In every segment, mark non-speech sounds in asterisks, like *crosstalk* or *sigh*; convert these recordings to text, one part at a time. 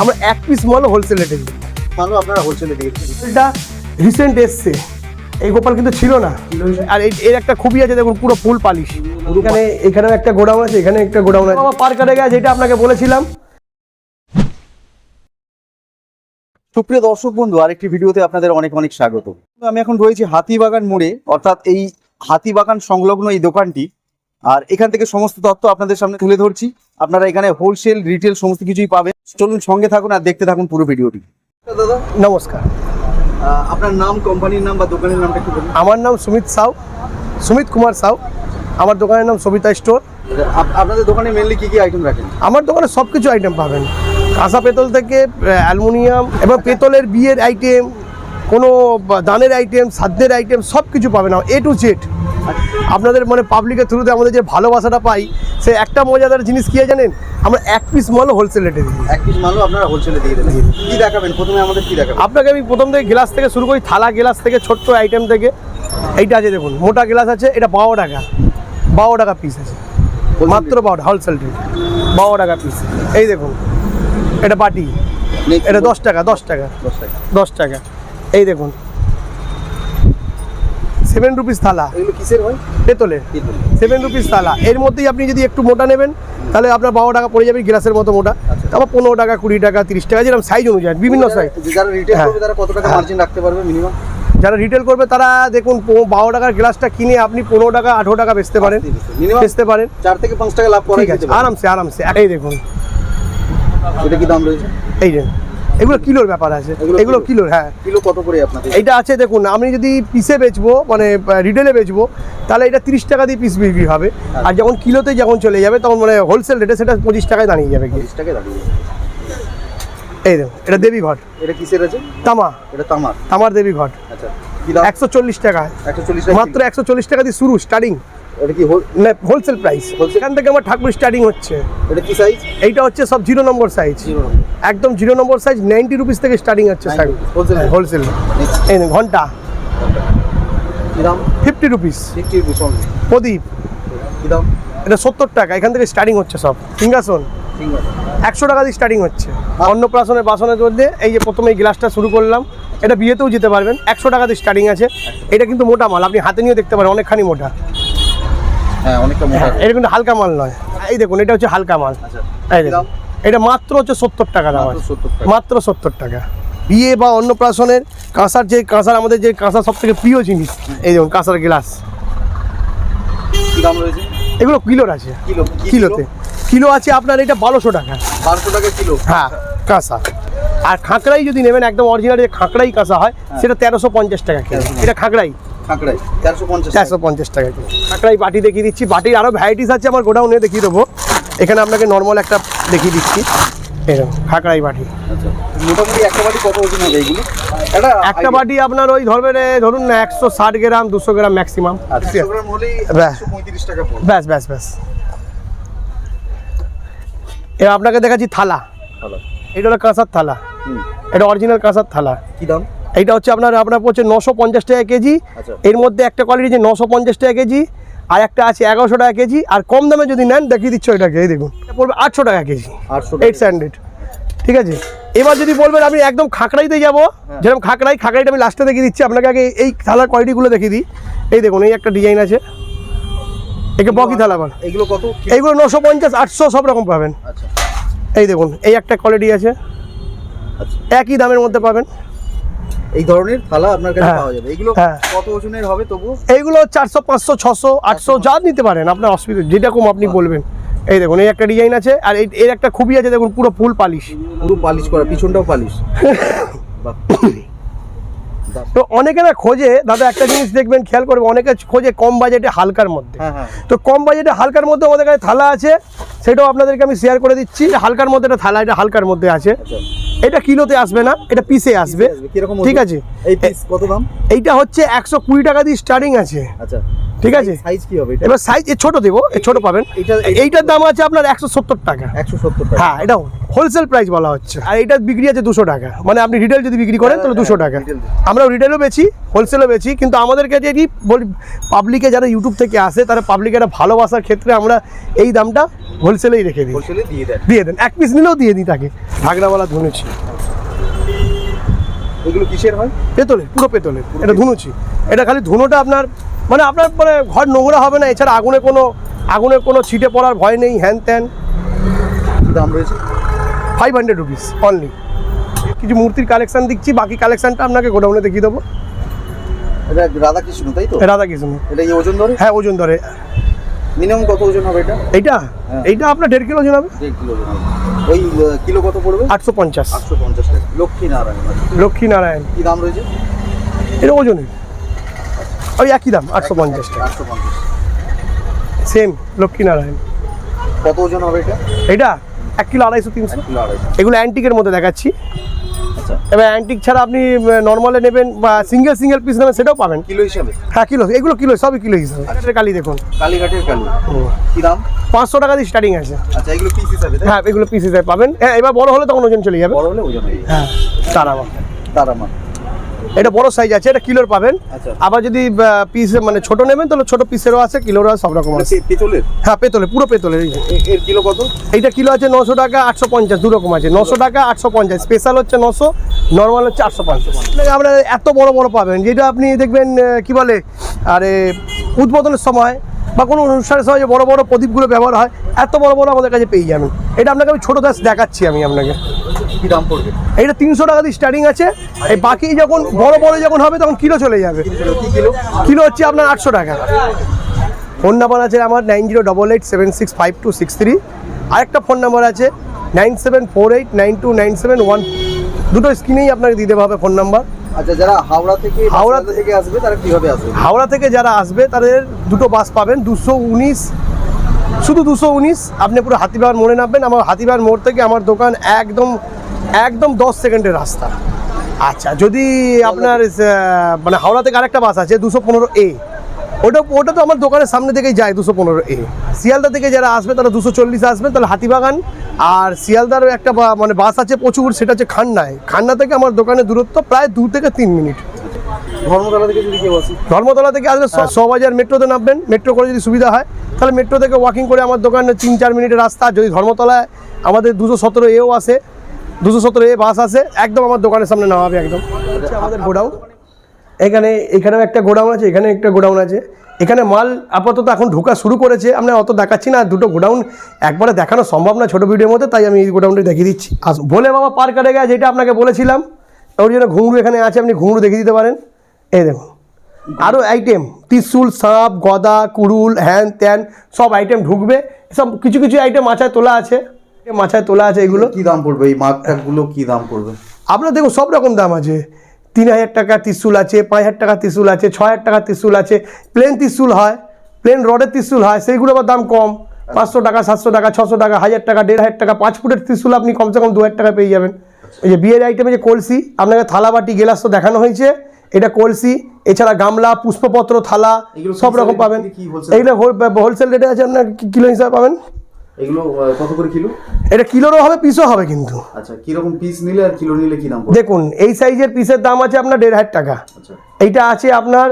আমরা এক পিস মালও হোলসেল রেটে দিই মালও আপনারা হোলসেলে দিয়ে এটা রিসেন্ট এসছে। এই গোপাল কিন্তু ছিল না। আর এই- এর একটা খুবই আছে দেখুন পুরো ফুল পালিশ। এখানে এখানেও একটা গোডাউন আছে এখানে একটা গোডাউন আছে। আমার পার কাটে গেছে যেটা আপনাকে বলেছিলাম। সুপ্রিয় দর্শক বন্ধু আরেকটি ভিডিওতে আপনাদের অনেক অনেক স্বাগত। আমি এখন রয়েছি হাতিবাগান মোড়ে অর্থাৎ এই হাতিবাগান সংলগ্ন এই দোকানটি। আর এখান থেকে সমস্ত তথ্য আপনাদের সামনে তুলে ধরছি। আপনারা এখানে হোলসেল রিটেল সমস্ত কিছুই পাবেন। চলুন সঙ্গে থাকুন আর দেখতে থাকুন পুরো ভিডিওটি। দাদা নমস্কার। আপনার নাম কোম্পানির নাম বা দোকানের নামটা একটু বলুন। আমার নাম সুমিত সাউ সুমিত কুমার সাউ। আমার দোকানের নাম সবিতা স্টোর। আপনাদের দোকানে মেনলি কী কী আইটেম রাখেন? আমার দোকানে সব কিছু আইটেম পাবেন। কাঁসা পেতল থেকে অ্যালুমিনিয়াম এবং পেতলের বিয়ের আইটেম কোনো বা দানের আইটেম সাধ্যের আইটেম সব কিছু পাবেন। এ টু জেড আপনাদের মানে পাবলিকের থ্রুতে আমাদের যে ভালোবাসাটা পাই সে একটা মজাদার জিনিস কি জানেন? আমরা এক পিস মালও হোলসেল রেটে দিই। এক পিস মালও আপনারা হোলসেলে দিয়ে দেবেন। কি দেখাবেন? প্রথমে আমাদের কি দেখাবেন? আপনাকে আমি প্রথম থেকে গ্লাস থেকে শুরু করি থালা গ্লাস থেকে ছোট্ট আইটেম থেকে। এইটা আছে দেখুন মোটা গ্লাস আছে এটা বারো টাকা। বারো টাকা পিস আছে। মাত্র বারো হোলসেল রেট বারো টাকা পিস এই দেখুন এটা বাটি। এটা দশ টাকা দশ টাকা। দশ টাকা। দশ টাকা। এই দেখুন সেভেন রুপিস থালা। কিসের হয় পেতলের সেভেন রুপিস থালা। এর মধ্যেই আপনি যদি একটু মোটা নেবেন তাহলে আপনার বারো টাকা পড়ে যাবে গ্লাসের মতো মোটা। তারপর পনেরো টাকা কুড়ি টাকা তিরিশ টাকা যেরকম সাইজ অনুযায়ী বিভিন্ন সাইজ যারা- রিটেল হ্যাঁ। করবে তারা কত টাকা মার্জিন রাখতে পারবে মিনিমাম যারা রিটেল করবে তারা দেখুন বারো টাকার গ্লাসটা কিনে আপনি পনেরো টাকা আঠেরো টাকা বেচতে পারেন। বেচতে পারেন। চার থেকে পাঁচ টাকা লাভ করা আরামসে আরামসে। এই দেখুন। এটা কি দাম রয়েছে? এই যে। এগুলো কিলোর ব্যাপার আছে। এগুলো কিলোর হ্যাঁ। কিলো কত করে আপনাদের? এইটা আছে দেখুন আমি যদি পিসে বেচবো মানে রিটেলে বেচবো তাহলে এটা তিরিশ টাকা দিয়ে পিস বিক্রি হবে। আর যখন কিলোতে যখন চলে যাবে তখন মানে হোলসেল রেটে সেটা পঁচিশ টাকায় দাঁড়িয়ে যাবে কি তিরিশ টাকা দাঁড়িয়ে এই দেখুন এটা দেবী ঘট। এটা কিসের আছে? তামা। এটা তামার। তামার দেবী ঘট। আচ্ছা একশো চল্লিশ টাকা একশো চল্লিশ টাকা মাত্র একশো চল্লিশ টাকা দিয়ে শুরু স্টার্টিং এটা কি হোল হোলসেল প্রাইস? এখান থেকে আমার ঠাকুর স্টার্টিং হচ্ছে। এটা কি সাইজ এইটা হচ্ছে সব জিরো নম্বর সাইজ একদম zero number size ninety rupees থেকে স্টার্টিং হচ্ছে 90 wholesale? হোলসেল এই ঘণ্টা। ফিফটি রুপিস ফিফটি রুপিস প্রদীপ। দাম? এটা সত্তর টাকা এখান থেকে স্টার্টিং হচ্ছে সব। সিংহাসন। একশো টাকা দিয়ে স্টার্টিং হচ্ছে। অন্নপ্রাশনের বাসনের মধ্যে এই যে প্রথমে এই গ্লাসটা শুরু করলাম এটা বিয়েতেও যেতে পারবেন। একশো টাকা দিয়ে স্টার্টিং আছে। এটা কিন্তু মোটা মাল আপনি হাতে নিয়ে দেখতে পারেন অনেকখানি মোটা। হ্যাঁ অনেকটা মোটা হ্যাঁ এটা কিন্তু হালকা মাল নয়। এই দেখুন এটা হচ্ছে হালকা মাল। আচ্ছা। এই দেখুন এটা মাত্র হচ্ছে সত্তর টাকা দাম মাত্র আছে। 70 টাকা। মাত্র সত্তর টাকা। বিয়ে বা অন্নপ্রাশনের কাঁসার যে কাঁসার আমাদের যে কাঁসা সব থেকে প্রিয় জিনিস এই দেখুন কাঁসার গ্লাস। দাম রয়েছে? এগুলো কিলোর আছে। কিলো কিলোতে। কিলো আছে আপনার এটা বারোশো টাকা। বারোশো টাকা কিলো? হ্যাঁ কাঁসা। আর খাঁকড়াই যদি নেবেন একদম অরিজিনাল যে খাঁকড়াই কাঁসা হয় সেটা তেরোশো পঞ্চাশ টাকা কিলো এটা খাঁকড়াই। কাঁকড়াই চারশো পঞ্চাশ চারশো পঞ্চাশ টাকা কিলো খাঁকড়াই বাটি দেখিয়ে দিচ্ছি। বাটির আরও ভ্যারাইটিস আছে আমার গোডাউনে দেখিয়ে দেবো। এখানে আপনাকে নর্মাল একটা দেখিয়ে দিচ্ছি। এরকম খাঁকড়াই বাটি। আচ্ছা মোটামুটি একটা বাটি কত ওজন হবে এইগুলো একটা বাটি আপনার ওই ধরবেন ধরুন না একশো ষাট গ্রাম দুশো গ্রাম ম্যাক্সিমাম আচ্ছা ব্যাস। পড়বে। ব্যাস ব্যাস ব্যাস। এবার আপনাকে দেখাচ্ছি থালা। এটা হলো কাঁসার থালা। এটা অরিজিনাল কাঁসার থালা। কি দাম? এইটা হচ্ছে আপনার আপনার পড়ছে নশো পঞ্চাশ টাকা কেজি। আচ্ছা। এর মধ্যে একটা কোয়ালিটি যে নশো পঞ্চাশ টাকা কেজি। আর একটা আছে এগারোশো টাকা কেজি আর কম দামে যদি নেন দেখিয়ে দিচ্ছ এটাকে এই দেখুন। পড়বে আটশো টাকা কেজি। আটশো এইট হান্ড্রেড ঠিক আছে? এবার যদি বলবেন আমি একদম খাকড়াইতে যাব হ্যাঁ। যেরকম খাকড়াই খাকড়াইটা আমি লাস্টে দেখিয়ে দিচ্ছি আপনাকে আগে এই থালার কোয়ালিটিগুলো দেখিয়ে দিই। এই দেখুন এই একটা ডিজাইন আছে। একে বকি থালা বল। এগুলো কত? এইগুলো নশো পঞ্চাশ আটশো সব রকম পাবেন। আচ্ছা। এই দেখুন এই একটা কোয়ালিটি আছে। আচ্ছা। একই দামের মধ্যে পাবেন। এই ধরনের থালা আপনার কাছে হ্যাঁ। পাওয়া যাবে। এগুলো হ্যাঁ। কত ওজনের হবে তবু? এইগুলো চারশো পাঁচশো ছশো আটশো যা নিতে পারেন আপনার অসুবিধা যেরকম আপনি বলবেন। এই দেখুন এই একটা ডিজাইন আছে আর এর একটা খুবই আছে দেখুন পুরো ফুল পালিশ। পুরো পালিশ করা পিছনটাও পালিশ। *laughs* তো অনেকে না খোঁজে দাদা একটা জিনিস দেখবেন খেয়াল করবে অনেকে খোঁজে কম বাজেটে হালকার মধ্যে। হ্যাঁ হ্যাঁ। তো কম বাজেটে হালকার মধ্যে আমাদের কাছে থালা আছে সেটাও আপনাদেরকে আমি শেয়ার করে দিচ্ছি। হালকার মধ্যে একটা থালা এটা হালকার মধ্যে আছে। আচ্ছা। এটা কিলোতে আসবে না এটা পিসে আসবে। ঠিক আছে? কত দাম? এইটা হচ্ছে একশো কুড়ি টাকা দিয়ে স্টার্টিং আছে। আচ্ছা। ঠিক আছে? সাইজ কি হবে এবার সাইজ ছোট দেবো ছোট পাবেন। এইটার দাম আছে আপনার একশো সত্তর টাকা। একশো সত্তর টাকা। হ্যাঁ এটাও। হোলসেল প্রাইস বলা হচ্ছে। আর এটা বিক্রি আছে দুশো টাকা। মানে আপনি রিটেল যদি বিক্রি করেন তাহলে দুশো টাকা। আমরা রিটেলও বেছি হোলসেলও বেছি কিন্তু আমাদের কাছে কি বলি পাবলিকে যারা ইউটিউব থেকে আসে তারা পাবলিকের একটা ভালোবাসার ক্ষেত্রে আমরা এই দামটা হোলসেলেই রেখে দিই। দিয়ে দেন। এক পিস নিলেও দিয়ে দিই তাকে। ঢাকনাওয়ালা ধুনুচি। এগুলো কিসের হয়? পেতলের পুরো পেতলের এটা ধুনুচি। এটা খালি ধুনোটা আপনার মানে আপনার মানে ঘর নোংরা হবে না এছাড়া আগুনে কোনো আগুনে কোনো ছিটে পড়ার ভয় নেই হ্যান ত্যান। দাম রয়েছে? ফাইভ হান্ড্রেড রুপিস অনলি কিছু মূর্তির কালেকশন দিচ্ছি বাকি কালেকশনটা আপনাকে গোডাউনে দেখিয়ে দেবো। এটা রাধাকৃষ্ণ তাই তো? রাধাকৃষ্ণ। এটা কি ওজন ধরে? হ্যাঁ ওজন ধরে। মিনিমাম কত ওজন হবে এটা? এইটা? হ্যাঁ। এইটা আপনার দেড় কিলো ওজন হবে। দেড় কিলো ওজন হবে। ওই কিলো কত পড়বে? আটশো পঞ্চাশ। আটশো পঞ্চাশ টাকা। লক্ষ্মী নারায়ণ লক্ষ্মী নারায়ণ দাম রয়েছে? এটা ওই একই দাম আটশো পঞ্চাশ টাকা। আটশো পঞ্চাশ। সেম লক্ষ্মী নারায়ণ কত ওজন হবে এটা? এটা এক কিলো আড়াইশো তিনশো। এগুলো অ্যান্টিকের মধ্যে দেখাচ্ছি। আচ্ছা। এবার অ্যান্টিক ছাড়া আপনি নর্মালে নেবেন বা সিঙ্গেল সিঙ্গেল পিস নেবেন সেটাও পাবেন। কিলো হিসাবে? হ্যাঁ কিলো। এগুলো কিলো সবই কিলো হিসাবে। এটার কালি দেখুন। কালীঘাটের কালি। কি দাম? পাঁচশো টাকা দিয়ে স্টার্টিং আছে। আচ্ছা এগুলো পিস হিসাবে হ্যাঁ এগুলো পিস হিসাবে পাবেন। হ্যাঁ এবার বড় হলে তখন ওজন চলে যাবে। বড় হলে ওজন হয়ে যাবে। হ্যাঁ তারামা তারামা এটা বড় সাইজ আছে এটা কিলোর পাবেন। আচ্ছা। আবার যদি পিস মানে ছোট নেবেন তাহলে ছোট পিসেরও আছে কিলোরও সব রকম আছে। পেতলের? হ্যাঁ পেতলে পুরো পেতলের এই এর কিলো কত? এইটা কিলো আছে নশো টাকা আটশো পঞ্চাশ দু রকম আছে। নশো টাকা আটশো পঞ্চাশ। স্পেশাল হচ্ছে নশো নর্মাল হচ্ছে আটশো পঞ্চাশ। আমরা এত বড় বড় পাবেন যেটা আপনি দেখবেন কি বলে আরে উদ্বোধনের সময় বা কোনো অনুষ্ঠানের সময় যে বড় বড় প্রদীপগুলো ব্যবহার হয় এত বড় বড় আমাদের কাছে পেয়ে যাবেন। এটা আপনাকে আমি ছোটো দাস দেখাচ্ছি আমি আপনাকে। কি দাম পড়বে? এইটা তিনশো টাকা দিয়ে স্টার্টিং আছে। এই বাকি যখন বড় বড় যখন হবে তখন কিলো চলে যাবে। Kilo kilo? হচ্ছে আপনার আটশো টাকা। ফোন নাম্বার আছে আমার nine zero double eight seven six five two six three. আরেকটা ফোন নাম্বার আছে nine seven four eight nine two nine seven one. দুটো স্ক্রিনেই আপনাকে দেওয়া হবে ফোন নাম্বার। আচ্ছা যারা হাওড়া থেকে হাওড়া হাওড়া থেকে আসবে তারা কীভাবে আসবে? হাওড়া থেকে যারা আসবে তাদের দুটো বাস পাবেন দুশো উনিশ। শুধু দুশো উনিশ আপনি পুরো হাতিবাগান মোড়ে নামবেন। আমার হাতিবাগান মোড় থেকে আমার দোকান একদম একদম দশ সেকেন্ডের রাস্তা। আচ্ছা যদি আপনার মানে হাওড়া থেকে আরেকটা বাস আছে দুশো পনেরো এ। ওটা ওটা তো আমার দোকানের সামনে থেকেই যায় দুশো পনেরো এ। শিয়ালদা থেকে যারা আসবে তারা দুশো চল্লিশ আসবে তাহলে হাতিবাগান। আর শিয়ালদারও একটা মানে বাস আছে প্রচুর সেটা হচ্ছে খান্নায়। খান্না থেকে আমার দোকানের দূরত্ব প্রায় দু থেকে তিন মিনিট। ধর্মতলা থেকে যদি কেউ আসে? ধর্মতলা থেকে আসলে শ- শোভাবাজার মেট্রোতে নামবেন। মেট্রো করে যদি সুবিধা হয় তাহলে মেট্রো থেকে ওয়াকিং করে আমার দোকানে তিন চার মিনিটের রাস্তা। যদি ধর্মতলায় আমাদের দুশো সতেরো এও আসে দুশো সতেরো এ বাস আসে একদম আমার দোকানের সামনে নামাবে একদম। আমাদের গোডাউন। এখানে, এখানেও একটা গোডাউন আছে এখানে একটা গোডাউন আছে। এখানে মাল আপাতত এখন ঢোকা শুরু করেছে। আমরা অত দেখাচ্ছি না, দুটো গোডাউন একবারে দেখানো সম্ভব না ছোটো ভিডিওর মধ্যে, তাই আমি এই গোডাউনটা দেখিয়ে দিচ্ছি। আস ভোলে বাবা পার কাটে গেছে, যেটা আপনাকে বলেছিলাম। ওর জন্য ঘুঙরু এখানে আছে, আপনি ঘুঙরু দেখিয়ে দিতে পারেন। এই দেখুন। আরও আইটেম ত্রিশুল, সাপ, গদা, কুড়ুল, হ্যান ত্যান, সব আইটেম ঢুকবে। সব কিছু কিছু আইটেম মাছায় তোলা আছে। মাছায় তোলা আছে এগুলো? কি দাম পড়বে? এই মাগগুলো কি দাম পড়বে? আপনার দেখুন সব রকম দাম আছে। তিন হাজার টাকা ত্রিশুল আছে পাঁচ হাজার টাকা ত্রিশুল আছে ছ হাজার টাকা ত্রিশুল আছে প্লেন ত্রিশুল হয় প্লেন রডের ত্রিশুল হয় সেইগুলো আবার দাম কম। পাঁচশো টাকা সাতশো টাকা ছশো টাকা হাজার টাকা দেড় হাজার টাকা পাঁচ ফুটের ত্রিশুল আপনি কমসে কম দু হাজার টাকা পেয়ে যাবেন। এই যে বিয়ের আইটেমে যে কলসি আপনাকে থালা বাটি গেলাস তো দেখানো হয়েছে। এটা কলসি এছাড়া গামলা পুষ্পপত্র থালা সব রকম পাবেন। এইগুলো হোলসেল রেটে আছে আপনার কি- কিলো হিসাবে পাবেন? এগুলো কত করে কিলো? এটা কিলোরও হবে পিসও হবে কিন্তু। আচ্ছা কীরকম পিস নিলে আর কিলো নিলে কি দাম দেখুন এই সাইজের পিসের দাম আছে আপনার দেড় হাজার টাকা। আচ্ছা। এইটা আছে আপনার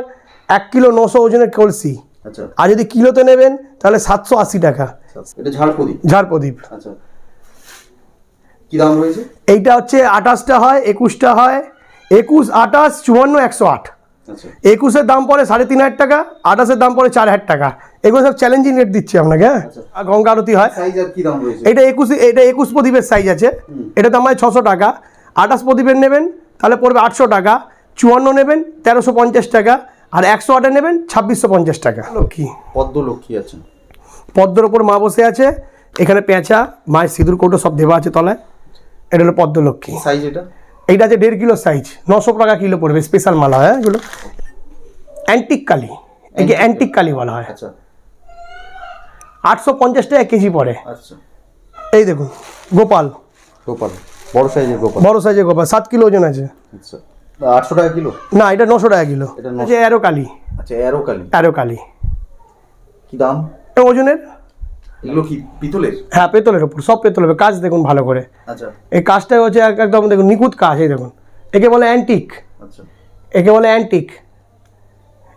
এক কিলো নশো ওজনের কলসি। আচ্ছা। আর যদি কিলোতে নেবেন তাহলে সাতশো আশি টাকা। এটা ঝাড় প্রদীপ? ঝাড় প্রদীপ। আচ্ছা। কি দাম রয়েছে? এইটা হচ্ছে আঠাশটা হয় একুশটা হয়। একুশ আঠাশ চুয়ান্ন একশো আট। একুশের দাম পড়ে সাড়ে তিন হাজার টাকা আঠাশের দাম পড়ে চার হাজার টাকা। এগুলো সব চ্যালেঞ্জিং রেট দিচ্ছি আপনাকে হ্যাঁ? আচ্ছা। আর গঙ্গা আরতি হয়। এটা একুশ এটা একুশ প্রদীপের সাইজ আছে। এটা দাম হয় ছশো টাকা। আঠাশ প্রদীপের নেবেন তাহলে পড়বে আটশো টাকা। চুয়ান্ন নেবেন তেরোশো পঞ্চাশ টাকা। আর একশো আটে নেবেন ছাব্বিশশো পঞ্চাশ টাকা। লক্ষ্মী। পদ্ম লক্ষ্মী আছে পদ্মর ওপর মা বসে আছে। এখানে পেঁচা মায়ের সিঁদুর কৌটো সব দেওয়া আছে তলায়। এটা হলো পদ্মলক্ষ্মী সাইজ এটা? এইটা আছে দেড় কিলো সাইজ নশো টাকা কিলো পড়বে স্পেশাল মালা হয় এগুলো। অ্যান্টিক কালি। একে অ্যান্টিক কালি বলা হয়। আচ্ছা। আটশো পঞ্চাশ টাকা কেজি পড়ে। আচ্ছা। এই দেখুন গোপাল। গোপাল বড় সাইজের গোপাল। বড় সাইজের গোপাল সাত কিলো ওজন আছে। আচ্ছা। আটশো টাকা কিলো? না এটা নশো টাকা কিলো। এটা অ্যারো কালি আচ্ছা অ্যারো কালি অ্যারো কালি কি দাম? ওজনের? এগুলো কি পিতলের? হ্যাঁ পেতলের উপর সব পেতলের কাজ দেখুন ভালো করে। আচ্ছা। এই কাজটা হচ্ছে এক- একদম দেখুন নিখুঁত কাজ এই দেখুন। একে বলে অ্যান্টিক আচ্ছা। একে বলে অ্যান্টিক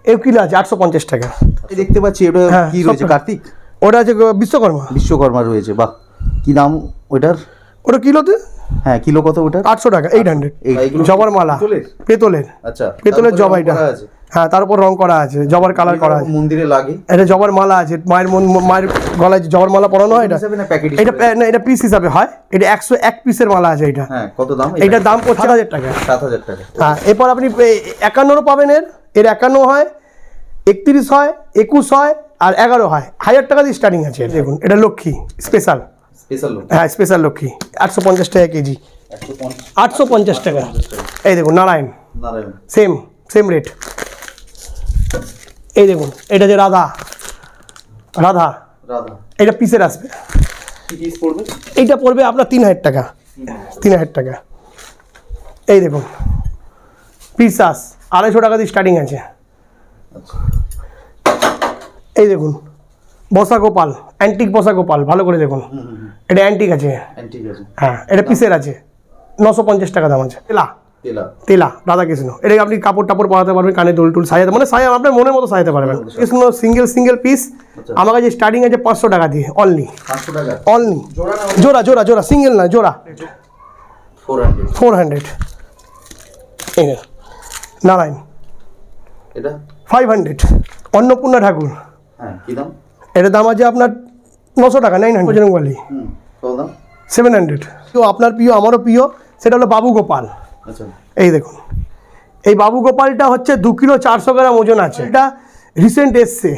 এও কিলো আছে আটশো পঞ্চাশ টাকা। এই দেখতে পাচ্ছি এটা হ্যাঁ, কি রয়েছে কার্তিক? ওটা আছে বিশ্বকর্মা। বিশ্বকর্মা রয়েছে বাহ। কি দাম ওটার? ওটা কিলোতে? হ্যাঁ কিলো কত ওটার? আটশো টাকা এইট হান্ড্রেড জবার মালা পেতলের? আচ্ছা পেতলের তারপরে জবা এটা। আছে। হ্যাঁ তার উপর রং করা আছে জবার কালার করা আছে। মন্দিরে লাগে? এটা জবার মালা আছে মায়ের মন- মায়ের গলায় যে জবার মালা পরানো হয় এটা হিসাবে না প্যাকেট এটা না এটা পিস হিসাবে হয়। এটা একশো এক পিসের মালা আছে এটা। হ্যাঁ কত দাম? এইটার দাম পড়ছে সাত হাজার টাকা। সাত হাজার টাকা। হ্যাঁ এরপর আপনি একান্নরও পাবেন এর। এর একান্ন হয় একত্রিশ হয় একুশ হয় আর এগারো হয়। হাজার টাকা দিয়ে স্টার্টিং আছে দেখুন এটা লক্ষ্মী স্পেশাল স্পেশাল হ্যাঁ স্পেশাল লক্ষ্মী আটশো পঞ্চাশ টাকা কেজি। আটশো পঞ্চাশ টাকা। এই দেখুন নারায়ণ। সেম সেম রেট এই দেখুন এটা যে রাধা। রাধা। এটা পিসের আসবে। পিস এইটা পড়বে আপনার তিন হাজার টাকা। তিন হাজার টাকা। এই দেখুন পিসাস আড়াইশো টাকা দিয়ে স্টার্টিং আছে। আচ্ছা। এই দেখুন বসা গোপাল অ্যান্টিক বসা গোপাল ভালো করে দেখুন। এটা অ্যান্টিক আছে। হ্যাঁ এটা পিসের আছে। নশো পঞ্চাশ টাকা দাম আছে। তেলা। তেলা। রাধাকৃষ্ণ। এটাকে আপনি কাপড় টাপড় পরাতে পারবেন কানে দুল টুল সাজাতে মানে সাজা আপনার মনের মতো সাজাতে পারবেন। কৃষ্ণ সিঙ্গেল সিঙ্গেল পিস আমার কাছে স্টার্টিং আছে পাঁচশো টাকা দিয়ে অনলি অনলি জোড়া জোড়া জোড়া জোড়া সিঙ্গেল না জোড়া। Four hundred Narayan. এটা? ফাইভ হান্ড্রেড অন্নপূর্ণা ঠাকুর। হ্যাঁ কি দাম? এটার দাম আছে আপনার নশো টাকা নাইন হান্ড্রেড কত দাম সেভেন হান্ড্রেড তো আপনার প্রিয় আমারও প্রিয় সেটা হলো বাবু গোপাল। আচ্ছা। এই দেখুন। এই বাবু গোপালটা হচ্ছে দু কিলো চারশো গ্রাম ওজন আছে। এটা রিসেন্ট এসছে।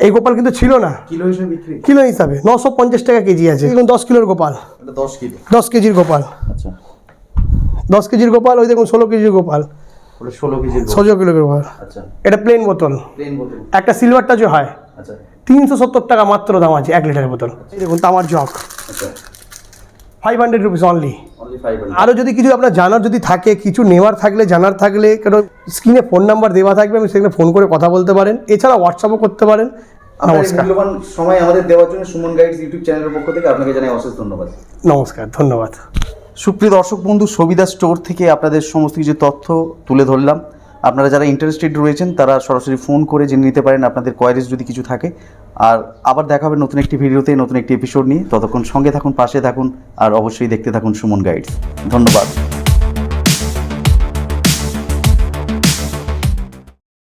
এই গোপাল কিন্তু ছিল না। কিলো হিসেবে বিক্রি? কিলো হিসাবে। নশো পঞ্চাশ টাকা কেজি আছে। এখন দশ কিলোর গোপাল। দশ কিলো? দশ কেজির গোপাল। আচ্ছা। দশ কেজির গোপাল ওই দেখুন ষোলো কেজির গোপাল। ওটা। কিলো গোপাল আচ্ছা। এটা প্লেন বোতল। প্লেন বোতল। একটা সিলভার টাচও হয়। আচ্ছা। টাকা মাত্র দাম আছে এক লিটারের বোতল। দেখুন তামার জগ। আচ্ছা। ফাইভ হান্ড্রেড রুপিস অনলি আরও যদি কিছু আপনার জানার যদি থাকে কিছু নেওয়ার থাকলে জানার থাকলে কেন স্ক্রিনে ফোন নাম্বার দেওয়া থাকবে আপনি সেখানে ফোন করে কথা বলতে পারেন। এছাড়া হোয়াটসঅ্যাপও করতে পারেন। নমস্কার। সময় আমাদের দেওয়ার জন্য সুমন গাইডস ইউটিউব চ্যানেলের পক্ষ থেকে আপনাকে জানাই অশেষ ধন্যবাদ। নমস্কার ধন্যবাদ। সুপ্রিয় দর্শক বন্ধু সবিদা স্টোর থেকে আপনাদের সমস্ত কিছু তথ্য তুলে ধরলাম। আপনারা যারা ইন্টারেস্টেড রয়েছেন, তারা সরাসরি ফোন করে জেনে নিতে পারেন আপনাদের কোয়ারিজ যদি কিছু থাকে। আর আবার দেখা হবে নতুন একটি ভিডিওতে, নতুন একটি এপিসোড নিয়ে। ততক্ষণ সঙ্গে থাকুন, পাশে থাকুন, আর অবশ্যই দেখতে থাকুন সুমন গাইডস ধন্যবাদ।